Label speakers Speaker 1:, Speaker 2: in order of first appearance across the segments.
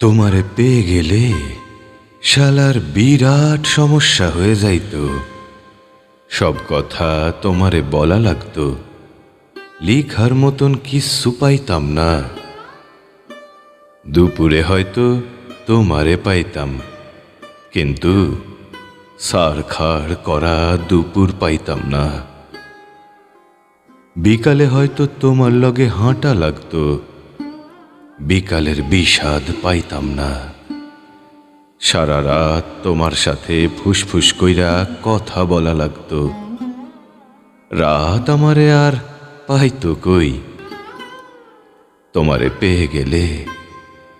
Speaker 1: তোমারে পেয়ে গেলে শালার বিরাট সমস্যা হয়ে যাইতো। সব কথা তোমারে বলা লাগতো। লিখার মতন কিচ্ছু পাইতাম না। দুপুরে হয়তো তোমারে পাইতাম। কিন্তু সার খাড় করা দুপুর পাইতাম না। বিকালে হয়তো তোমার লগে হাঁটা লাগতো। বিকালের বিষাদ পাইতাম না। সারা রাত তোমার সাথে ফুসফুস কইরা কথা বলা লাগতো। রাত আমারে আর পাইতো কই? তোমারে পেয়ে গেলে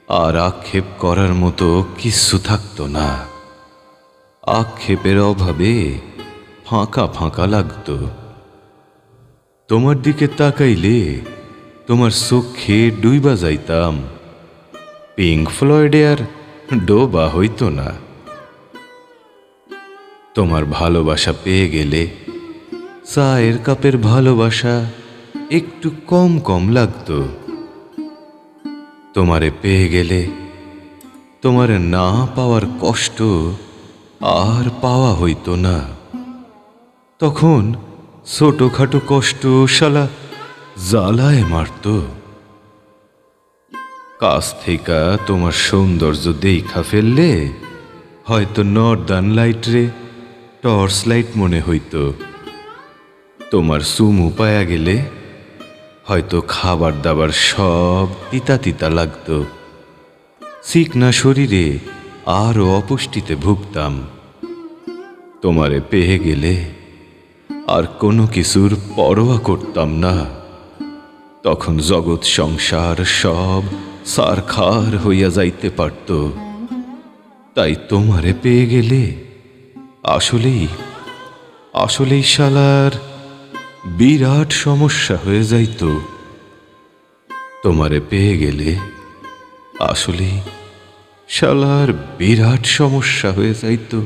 Speaker 1: আর আক্ষেপ করার মতো কিচ্ছু থাকতো না। আক্ষেপের অভাবে ফাঁকা ফাঁকা লাগতো। তোমার দিকে তাকাইলে তোমার চোখে ডুইবা যাইতাম। পিঙ্ক ফ্লয়েডে আর ডোবা হইতো না। তোমার ভালোবাসা পেয়ে গেলে চায়ের কাপের ভালোবাসা একটু কম কম লাগতো। তোমারে পেয়ে গেলে তোমার না পাওয়ার কষ্ট আর পাওয়া হইতো না। তখন ছোটখাটো কষ্ট শালা জ্বালায় মারত। কাছ থেকে তোমার সৌন্দর্য দেখা ফেললে হয়তো নর্দান লাইট রে, টর্চ লাইট মনে হইতো। তোমার সুমু পায়া গেলে হয়তো খাবার দাবার সব তিতা তিতা লাগতো। চিকনা শরীরে আরও অপুষ্টিতে ভুগতাম। তোমারে পেয়ে গেলে আর কোনো কিছুর পরোয়া করতাম না। তখন জগৎ সংসার সব সারখার হইয়া যাইতে পারত। তাই তোমারে পেয়ে গেলে আসলেই আসলেই শালার বিরাট সমস্যা হয়ে যাইত। তোমারে পেয়ে গেলে আসলেই শালার বিরাট সমস্যা হয়ে যাইতো।